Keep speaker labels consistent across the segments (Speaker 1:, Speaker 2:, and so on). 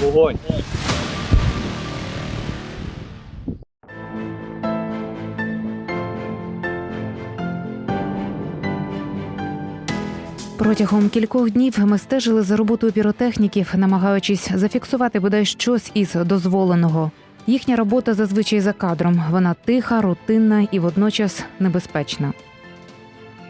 Speaker 1: Вогонь.
Speaker 2: Протягом кількох днів ми стежили за роботою піротехніків, намагаючись зафіксувати бодай щось із дозволеного. Їхня робота зазвичай за кадром. Вона тиха, рутинна і водночас небезпечна.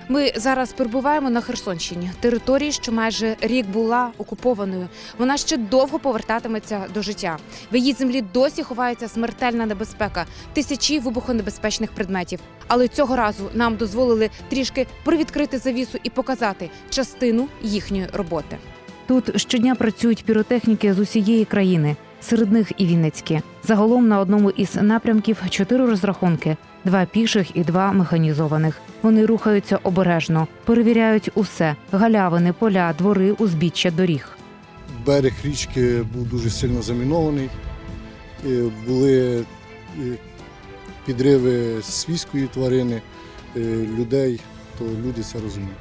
Speaker 3: Ми зараз перебуваємо на Херсонщині, території, що майже рік була окупованою. Вона ще довго повертатиметься до життя. В її землі досі ховається смертельна небезпека, тисячі вибухонебезпечних предметів. Але цього разу нам дозволили трішки привідкрити завісу і показати частину їхньої роботи.
Speaker 2: Тут щодня працюють піротехніки з усієї країни, серед них і Вінницькі. Загалом на одному із напрямків чотири розрахунки: два піших і два механізованих. Вони рухаються обережно, перевіряють усе: галявини, поля, двори, узбіччя доріг.
Speaker 4: Берег річки був дуже сильно замінований. Е, Були е, підриви свійської тварини, е, людей, то люди це розуміють.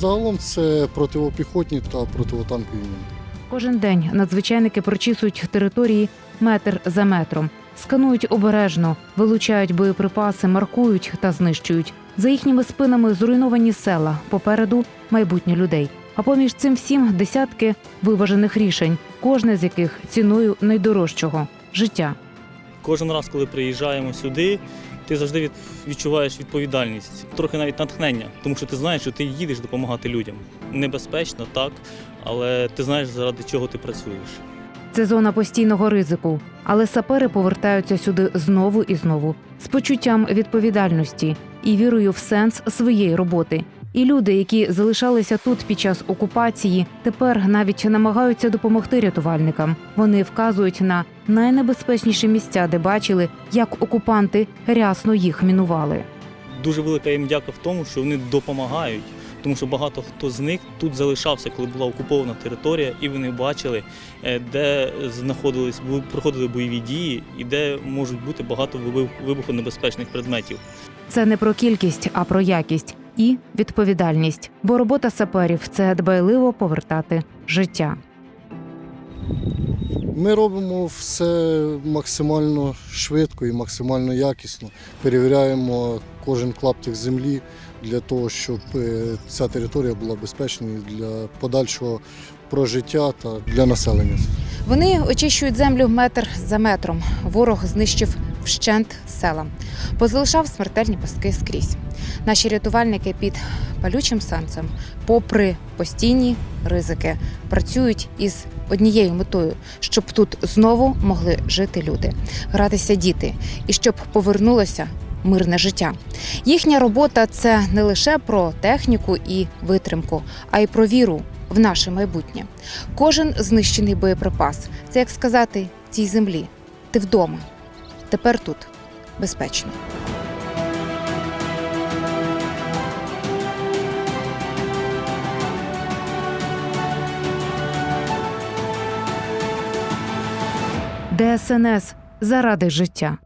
Speaker 4: Загалом це противопіхотні та противотанкові міни.
Speaker 2: Кожен день надзвичайники прочісують території метр за метром, сканують обережно, вилучають боєприпаси, маркують та знищують. За їхніми спинами зруйновані села, попереду майбутнє людей. А поміж цим всім десятки виважених рішень, кожне з яких ціною найдорожчого життя.
Speaker 1: Кожен раз, коли приїжджаємо сюди, ти завжди від- відчуваєш відповідальність, трохи навіть натхнення, тому що ти знаєш, що ти їдеш допомагати людям. Небезпечно, так, але ти знаєш, заради чого ти працюєш.
Speaker 2: Це зона постійного ризику, але сапери повертаються сюди знову і знову з почуттям відповідальності і вірою в сенс своєї роботи. І люди, які залишалися тут під час окупації, тепер навіть намагаються допомогти рятувальникам. Вони вказують на найнебезпечніші місця, де бачили, як окупанти рясно їх мінували.
Speaker 1: Дуже велика їм дяка в тому, що вони допомагають, тому що багато хто з них тут залишався, коли була окупована територія, і вони бачили, е, де знаходились, проходили бойові дії і де можуть бути багато вибух- вибухонебезпечних предметів.
Speaker 2: Це не про кількість, а про якість і відповідальність. Бо робота саперів це дбайливо повертати життя.
Speaker 4: Ми робимо все максимально швидко і максимально якісно. Перевіряємо кожен клаптик землі для того, щоб е, ця територія була безпечною для подальшого прожиття та для населення.
Speaker 3: Вони очищують землю метр за метром. Ворог знищив вщент села, позалишав смертельні пастки скрізь. Наші рятувальники під палючим сонцем, попри постійні ризики, працюють із однією метою, щоб тут знову могли жити люди, гратися діти і щоб повернулося мирне життя. Їхня робота це не лише про техніку і витримку, а й про віру в наше майбутнє. Кожен знищений боєприпас це як сказати цій землі: ти вдома. Тепер тут безпечно.
Speaker 2: ДСНС заради життя.